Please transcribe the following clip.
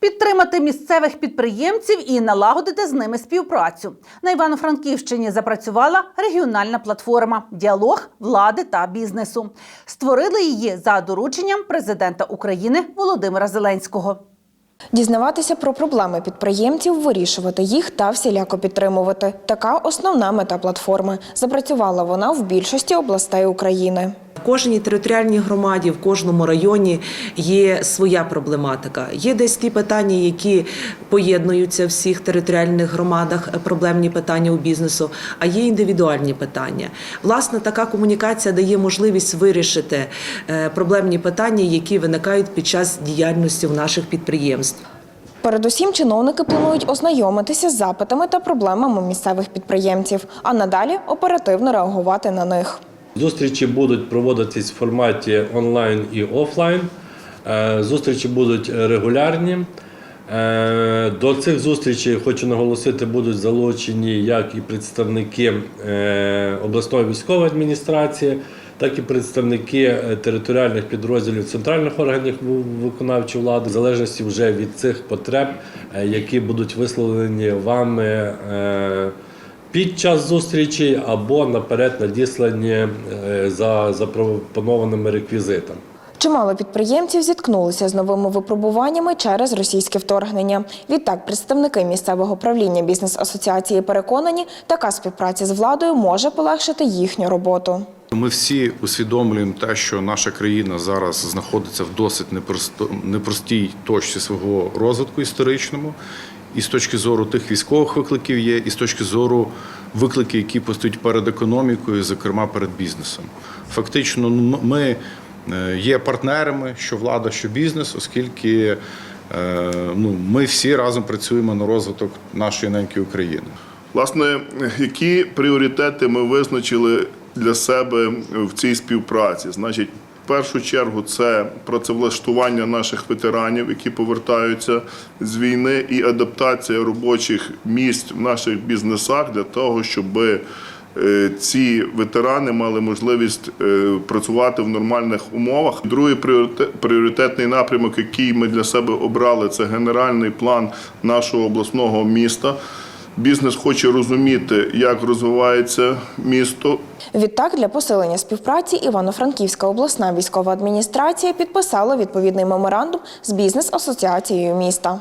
Підтримати місцевих підприємців і налагодити з ними співпрацю. На Івано-Франківщині запрацювала регіональна платформа Діалог влади та бізнесу. Створили її за дорученням президента України Володимира Зеленського. Дізнаватися про проблеми підприємців, вирішувати їх та всіляко підтримувати. Така основна мета платформи. Запрацювала вона в більшості областей України. В кожній територіальній громаді, в кожному районі є своя проблематика. Є десь ті питання, які поєднуються в всіх територіальних громадах, е, проблемні питання у бізнесу, а є індивідуальні питання. Власне, така комунікація дає можливість вирішити е, проблемні питання, які виникають під час діяльності в наших підприємств. Передусім, чиновники планують ознайомитися з запитами та проблемами місцевих підприємців, а надалі оперативно реагувати на них. Зустрічі будуть проводитись в форматі онлайн і офлайн. Е, Зустрічі будуть регулярні. Е, До цих зустрічей хочу наголосити, будуть залучені як і представники е, обласної військової адміністрації, так і представники територіальних підрозділів центральних органів виконавчої влади, в залежності вже від цих потреб, які будуть висловлені вами. Під час зустрічі або наперед надіслані е, за запропонованими реквізитами. Чимало підприємців зіткнулися з новими випробуваннями через російське вторгнення. Відтак, представники місцевого правління бізнес-асоціації переконані, така співпраця з владою може полегшити їхню роботу. Ми всі усвідомлюємо те, що наша країна зараз знаходиться в досить непросто- непростій точці свого розвитку історичному, і з точки зору тих військових викликів є, і з точки зору викликів, які постають перед економікою, зокрема перед бізнесом. Фактично, ну, ми е, є партнерами, що влада, що бізнес, оскільки е, ну, ми всі разом працюємо на розвиток нашої неньки України. Власне, які пріоритети ми визначили для себе в цій співпраці? Значить, першу чергу це працевлаштування наших ветеранів, які повертаються з війни, і адаптація робочих місць в наших бізнесах для того, щоб е, ці ветерани мали можливість е, працювати в нормальних умовах. Другий пріоритетний напрямок, який ми для себе обрали, це генеральний план нашого обласного міста. Бізнес хоче розуміти, як розвивається місто, Відтак, для посилення співпраці Івано-Франківська обласна військова адміністрація підписала відповідний меморандум з бізнес-асоціацією міста.